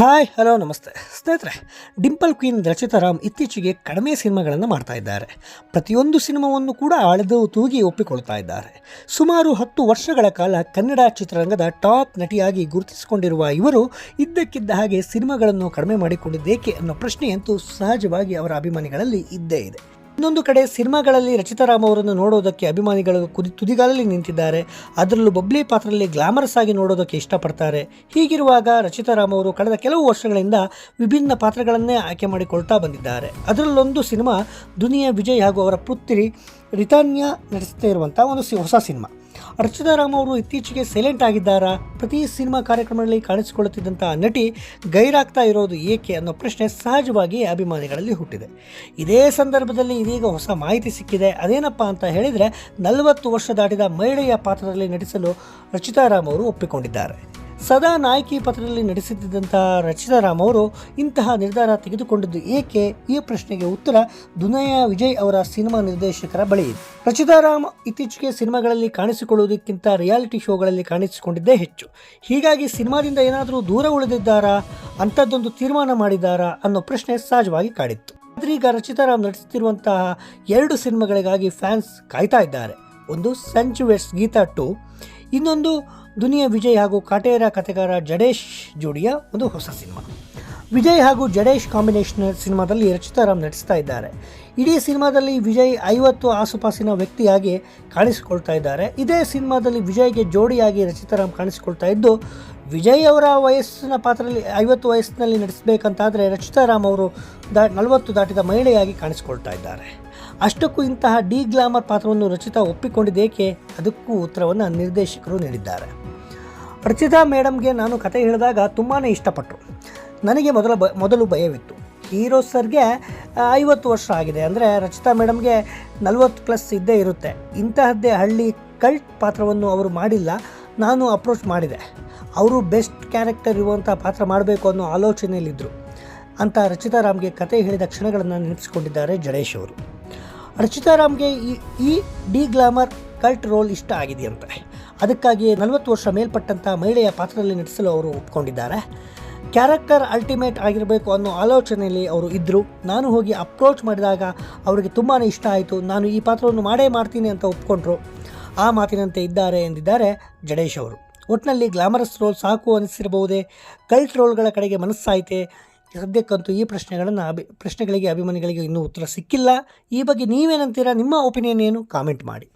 Hi, hello, ನಮಸ್ತೆ. ಸ್ನೇಹಿತರೆ, Dimple queen Rachita Ram ಇತ್ತೀಚೆಗೆ ಕಡಿಮೆ ಸಿನಿಮಾಗಳನ್ನು ಮಾಡ್ತಾ ಇದ್ದಾರೆ. ಪ್ರತಿಯೊಂದು ಸಿನಿಮಾವನ್ನು ಕೂಡ ಅಳೆದು ತೂಗಿ ಒಪ್ಪಿಕೊಳ್ತಾ ಇದ್ದಾರೆ. ಸುಮಾರು ಹತ್ತು ವರ್ಷಗಳ ಕಾಲ ಕನ್ನಡ ಚಿತ್ರರಂಗದ ಟಾಪ್ ನಟಿಯಾಗಿ ಗುರುತಿಸಿಕೊಂಡಿರುವ ಇವರು ಇದ್ದಕ್ಕಿದ್ದ ಹಾಗೆ ಸಿನಿಮಾಗಳನ್ನು ಕಡಿಮೆ ಮಾಡಿಕೊಂಡಿದ್ದೇಕೆ ಅನ್ನೋ ಪ್ರಶ್ನೆಯಂತೂ ಸಹಜವಾಗಿ ಅವರ ಅಭಿಮಾನಿಗಳಲ್ಲಿ ಇದ್ದೇ ಇದೆ. ಇನ್ನೊಂದು ಕಡೆ ಸಿನಿಮಾಗಳಲ್ಲಿ ರಚಿತಾರಾಮ್ ಅವರನ್ನು ನೋಡೋದಕ್ಕೆ ಅಭಿಮಾನಿಗಳು ಕುದಿ, ತುದಿಗಾಲಲ್ಲಿ ನಿಂತಿದ್ದಾರೆ. ಅದರಲ್ಲೂ ಬಬ್ಲಿ ಪಾತ್ರದಲ್ಲಿ ಗ್ಲಾಮರಸ್ ಆಗಿ ನೋಡೋದಕ್ಕೆ ಇಷ್ಟಪಡ್ತಾರೆ. ಹೀಗಿರುವಾಗ ರಚಿತಾರಾಮ್ ಅವರು ಕಳೆದ ಕೆಲವು ವರ್ಷಗಳಿಂದ ವಿಭಿನ್ನ ಪಾತ್ರಗಳನ್ನೇ ಆಯ್ಕೆ ಮಾಡಿಕೊಳ್ತಾ ಬಂದಿದ್ದಾರೆ. ಅದರಲ್ಲೊಂದು ಸಿನಿಮಾ ದುನಿಯಾ ವಿಜಯ್ ಹಾಗೂ ಅವರ ಪುತ್ರಿ ರಿತಾನ್ಯಾ ನಡೆಸ್ತಾ ಇರುವಂಥ ಒಂದು ಹೊಸ ಸಿನಿಮಾ. ರಚಿತಾರಾಮ್ ಅವರು ಇತ್ತೀಚೆಗೆ ಸೈಲೆಂಟ್ ಆಗಿದ್ದಾರಾ? ಪ್ರತಿ ಸಿನಿಮಾ ಕಾರ್ಯಕ್ರಮಗಳಲ್ಲಿ ಕಾಣಿಸಿಕೊಳ್ಳುತ್ತಿದ್ದಂತಹ ನಟಿ ಗೈರಾಗ್ತಾ ಇರೋದು ಏಕೆ ಅನ್ನೋ ಪ್ರಶ್ನೆ ಸಹಜವಾಗಿ ಅಭಿಮಾನಿಗಳಲ್ಲಿ ಹುಟ್ಟಿದೆ. ಇದೇ ಸಂದರ್ಭದಲ್ಲಿ ಇದೀಗ ಹೊಸ ಮಾಹಿತಿ ಸಿಕ್ಕಿದೆ. ಅದೇನಪ್ಪ ಅಂತ ಹೇಳಿದರೆ, ನಲವತ್ತು ವರ್ಷ ದಾಟಿದ ಮಹಿಳೆಯ ಪಾತ್ರದಲ್ಲಿ ನಟಿಸಲು ರಚಿತಾರಾಮ್ ಅವರು ಒಪ್ಪಿಕೊಂಡಿದ್ದಾರೆ. ಸದಾ ನಾಯಕಿ ಪಾತ್ರದಲ್ಲಿ ರಚಿತಾ ರಾಮ್ ಅವರು ಇಂತಹ ನಿರ್ಧಾರ ತೆಗೆದುಕೊಂಡಿದ್ದು ಏಕೆ? ಈ ಪ್ರಶ್ನೆಗೆ ಉತ್ತರ ದುನಯ ವಿಜಯ್ ಅವರ ಸಿನಿಮಾ ನಿರ್ದೇಶಕರ ಬಳಿ. ಇದೆ ರಚಿತಾರಾಮ್ ಇತ್ತೀಚೆಗೆ ಸಿನಿಮಾಗಳಲ್ಲಿ ಕಾಣಿಸಿಕೊಳ್ಳುವುದಕ್ಕಿಂತ ರಿಯಾಲಿಟಿ ಶೋಗಳಲ್ಲಿ ಕಾಣಿಸಿಕೊಂಡಿದ್ದೇ ಹೆಚ್ಚು. ಹೀಗಾಗಿ ಸಿನಿಮಾದಿಂದ ಏನಾದರೂ ದೂರ ಉಳಿದಿದ್ದಾರಾ? ಅಂಥದ್ದೊಂದು ತೀರ್ಮಾನ ಮಾಡಿದ್ದಾರಾ? ಅನ್ನೋ ಪ್ರಶ್ನೆ ಸಹಜವಾಗಿ ಕಾಡಿತ್ತು. ಆದ್ರೆ ಈಗ ರಚಿತಾರಾಮ್ ನಟಿಸುತ್ತಿರುವಂತಹ ಎರಡು ಸಿನಿಮಾಗಳಿಗಾಗಿ ಫ್ಯಾನ್ಸ್ ಕಾಯ್ತಾ ಇದ್ದಾರೆ. ಒಂದು ಸಂಜುವೆಟ್ಸ್ ಗೀತಾ ಟು. ಇನ್ನೊಂದು ದುನಿಯಾ ವಿಜಯ್ ಹಾಗೂ ಕಾಟೇರ ಕಥೆಗಾರ ಜಡೇಶ್ ಜೋಡಿಯ ಒಂದು ಹೊಸ ಸಿನಿಮಾ. ವಿಜಯ್ ಹಾಗೂ ಜಡೇಶ್ ಕಾಂಬಿನೇಷನ್ ಸಿನಿಮಾದಲ್ಲಿ ರಚಿತಾರಾಮ್ ನಟಿಸ್ತಾ ಇದ್ದಾರೆ. ಇಡೀ ಸಿನಿಮಾದಲ್ಲಿ ವಿಜಯ್ ಐವತ್ತು ಆಸುಪಾಸಿನ ವ್ಯಕ್ತಿಯಾಗಿ ಕಾಣಿಸಿಕೊಳ್ತಾ ಇದ್ದಾರೆ. ಇದೇ ಸಿನಿಮಾದಲ್ಲಿ ವಿಜಯ್ಗೆ ಜೋಡಿಯಾಗಿ ರಚಿತಾರಾಮ್ ಕಾಣಿಸಿಕೊಳ್ತಾ ಇದ್ದು, ವಿಜಯ್ ಅವರ ವಯಸ್ಸಿನ ಪಾತ್ರದಲ್ಲಿ, ಐವತ್ತು ವಯಸ್ಸಿನಲ್ಲಿ ನಟಿಸಬೇಕಂತಾದರೆ ರಚಿತಾರಾಮ್ ಅವರು ದಾ, ನಲವತ್ತು ದಾಟಿದ ಮಹಿಳೆಯಾಗಿ ಕಾಣಿಸಿಕೊಳ್ತಾ ಇದ್ದಾರೆ. ಅಷ್ಟಕ್ಕೂ ಇಂತಹ ಡಿ ಗ್ಲಾಮರ್ ಪಾತ್ರವನ್ನು ರಚಿತಾ ಒಪ್ಪಿಕೊಂಡಿದ್ದೇಕೆ? ಅದಕ್ಕೂ ಉತ್ತರವನ್ನು ನಿರ್ದೇಶಕರು ನೀಡಿದ್ದಾರೆ. ರಚಿತಾ ಮೇಡಮ್ಗೆ ನಾನು ಕತೆ ಹೇಳಿದಾಗ ತುಂಬಾ ಇಷ್ಟಪಟ್ಟರು. ನನಗೆ ಮೊದಲ ಬ, ಮೊದಲು ಭಯವಿತ್ತು. ಹೀರೋ ಸರ್ಗೆ ಐವತ್ತು ವರ್ಷ ಆಗಿದೆ. ಅಂದರೆ ರಚಿತಾ ಮೇಡಮ್ಗೆ ನಲವತ್ತು ಪ್ಲಸ್ ಇದ್ದೇ ಇರುತ್ತೆ. ಇಂತಹದ್ದೇ ಹಳ್ಳಿ ಕಲ್ಟ್ ಪಾತ್ರವನ್ನು ಅವರು ಮಾಡಿಲ್ಲ. ನಾನು ಅಪ್ರೋಚ್ ಮಾಡಿದೆ. ಅವರು ಬೆಸ್ಟ್ ಕ್ಯಾರೆಕ್ಟರ್ ಇರುವಂಥ ಪಾತ್ರ ಮಾಡಬೇಕು ಅನ್ನೋ ಆಲೋಚನೆಯಲ್ಲಿದ್ದರು ಅಂತ ರಚಿತಾರಾಮ್ಗೆ ಕತೆ ಹೇಳಿದ ಕ್ಷಣಗಳನ್ನು ನೆನಪಿಸಿಕೊಂಡಿದ್ದಾರೆ ಜಡೇಶ್ ಅವರು. ರಚಿತಾರಾಮ್ಗೆ ಈ ಈ ಡಿ ಗ್ಲಾಮರ್ ಕಲ್ಟ್ ರೋಲ್ ಇಷ್ಟ ಆಗಿದೆಯಂತೆ. ಅದಕ್ಕಾಗಿ ನಲವತ್ತು ವರ್ಷ ಮೇಲ್ಪಟ್ಟಂಥ ಮಹಿಳೆಯ ಪಾತ್ರದಲ್ಲಿ ನಟಿಸಲು ಅವರು ಒಪ್ಕೊಂಡಿದ್ದಾರೆ. ಕ್ಯಾರೆಕ್ಟರ್ ಅಲ್ಟಿಮೇಟ್ ಆಗಿರಬೇಕು ಅನ್ನೋ ಆಲೋಚನೆಯಲ್ಲಿ ಅವರು ಇದ್ದರು ನಾನು ಹೋಗಿ ಅಪ್ರೋಚ್ ಮಾಡಿದಾಗ ಅವರಿಗೆ ತುಂಬಾ ಇಷ್ಟ ಆಯಿತು. ನಾನು ಈ ಪಾತ್ರವನ್ನು ಮಾಡೇ ಮಾಡ್ತೀನಿ ಅಂತ ಒಪ್ಕೊಂಡ್ರು. ಆ ಮಾತಿನಂತೆ ಇದ್ದಾರೆ ಎಂದಿದ್ದಾರೆ ಜಡೇಶ್ ಅವರು. ಒಟ್ಟಿನಲ್ಲಿ ಗ್ಲಾಮರಸ್ ರೋಲ್ ಸಾಕು ಅನಿಸಿರಬಹುದೇ? ಕಲ್ಟ್ ರೋಲ್ಗಳ ಕಡೆಗೆ ಮನಸ್ಸಾಯಿತೆ? ಸದ್ಯಕ್ಕಂತೂ ಈ ಪ್ರಶ್ನೆಗಳನ್ನು ಅಭಿ, ಪ್ರಶ್ನೆಗಳಿಗೆ, ಅಭಿಮಾನಿಗಳಿಗೆ ಇನ್ನೂ ಉತ್ತರ ಸಿಕ್ಕಿಲ್ಲ. ಈ ಬಗ್ಗೆ ನೀವೇನಂತೀರಾ? ನಿಮ್ಮ ಒಪಿನಿಯನ್ ಏನು? ಕಾಮೆಂಟ್ ಮಾಡಿ.